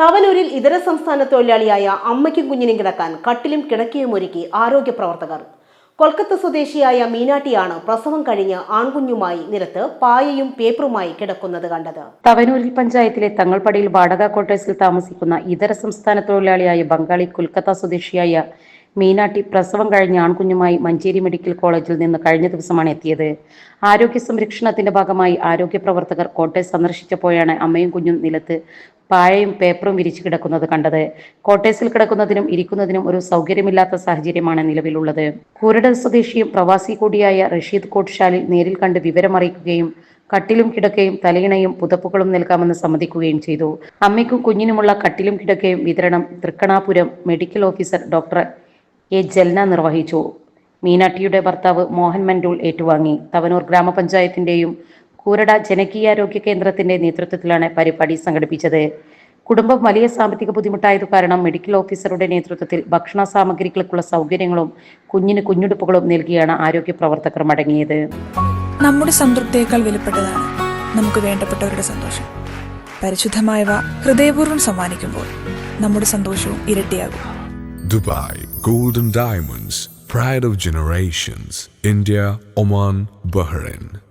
തവനൂരിൽ ഇതര സംസ്ഥാന തൊഴിലാളിയായ അമ്മയ്ക്കും കുഞ്ഞിനും കിടക്കാൻ കട്ടിലും കിടക്കയും ഒരുക്കി ആരോഗ്യ പ്രവർത്തകർ. കൊൽക്കത്ത സ്വദേശിയായ മീനാട്ടിയാണ് പ്രസവം കഴിഞ്ഞ് ആൺകുഞ്ഞുമായി നിരത്ത് പായയും പേപ്പറുമായി കിടക്കുന്നത് കണ്ടത്. തവനൂരിൽ പഞ്ചായത്തിലെ തങ്ങൾപ്പടിയിൽ വാടക ക്വാർട്ടേഴ്സിൽ താമസിക്കുന്ന ഇതര സംസ്ഥാന തൊഴിലാളിയായ ബംഗാളി കൊൽക്കത്ത സ്വദേശിയായ മീനാട്ടി പ്രസവം കഴിഞ്ഞ ആൺകുഞ്ഞുമായി മഞ്ചേരി മെഡിക്കൽ കോളേജിൽ നിന്ന് കഴിഞ്ഞ ദിവസമാണ് എത്തിയത്. ആരോഗ്യ സംരക്ഷണത്തിന്റെ ഭാഗമായി ആരോഗ്യ പ്രവർത്തകർ കോട്ടയം സന്ദർശിച്ചപ്പോഴാണ് അമ്മയും കുഞ്ഞും നിലത്ത് പായയും പേപ്പറും വിരിച്ചു കിടക്കുന്നത് കണ്ടത്. കോട്ടേഴ്സിൽ കിടക്കുന്നതിനും ഇരിക്കുന്നതിനും ഒരു സൗകര്യമില്ലാത്ത സാഹചര്യമാണ് നിലവിലുള്ളത്. കൂരട സ്വദേശിയും പ്രവാസി കൂടിയായ റഷീദ് കോട്ട്ഷാലിൽ നേരിൽ കണ്ട് വിവരമറിയിക്കുകയും കട്ടിലും കിടക്കയും തലയിണയും പുതപ്പുകളും നൽകാമെന്ന് സമ്മതിക്കുകയും ചെയ്തു. അമ്മയ്ക്കും കുഞ്ഞിനുമുള്ള കട്ടിലും കിടക്കയും വിതരണം Thrikkanapuram medical officer doctor A Jalna നിർവഹിച്ചു. മീനാട്ടിയുടെ ഭർത്താവ് മോഹൻ മൻഡൂൾ ഏറ്റുവാങ്ങി. തവനൂർ ഗ്രാമപഞ്ചായത്തിന്റെയും കൂരട ജനകീയാരോഗ്യ കേന്ദ്രത്തിന്റെ നേതൃത്വത്തിലാണ് പരിപാടി സംഘടിപ്പിച്ചത്. കുടുംബം വലിയ സാമ്പത്തിക ബുദ്ധിമുട്ടായതു കാരണം മെഡിക്കൽ ഓഫീസറുടെ നേതൃത്വത്തിൽ ഭക്ഷണ സാമഗ്രികൾക്കുള്ള സൗകര്യങ്ങളും കുഞ്ഞിന് കുഞ്ഞുടുപ്പുകളും നൽകിയാണ് ആരോഗ്യ പ്രവർത്തകർ മടങ്ങിയത്. നമ്മുടെ സംതൃപ്തിയേക്കാൾ വിലപ്പെട്ടതാണ് നമുക്ക് വേണ്ടപ്പെട്ടവരുടെ സന്തോഷം. പരിശുദ്ധമായവ ഹൃദയപൂർവം സമ്മാനിക്കുമ്പോൾ നമ്മുടെ സന്തോഷവും ഇരട്ടിയാകും. Dubai golden diamonds pride of generations India Oman Bahrain.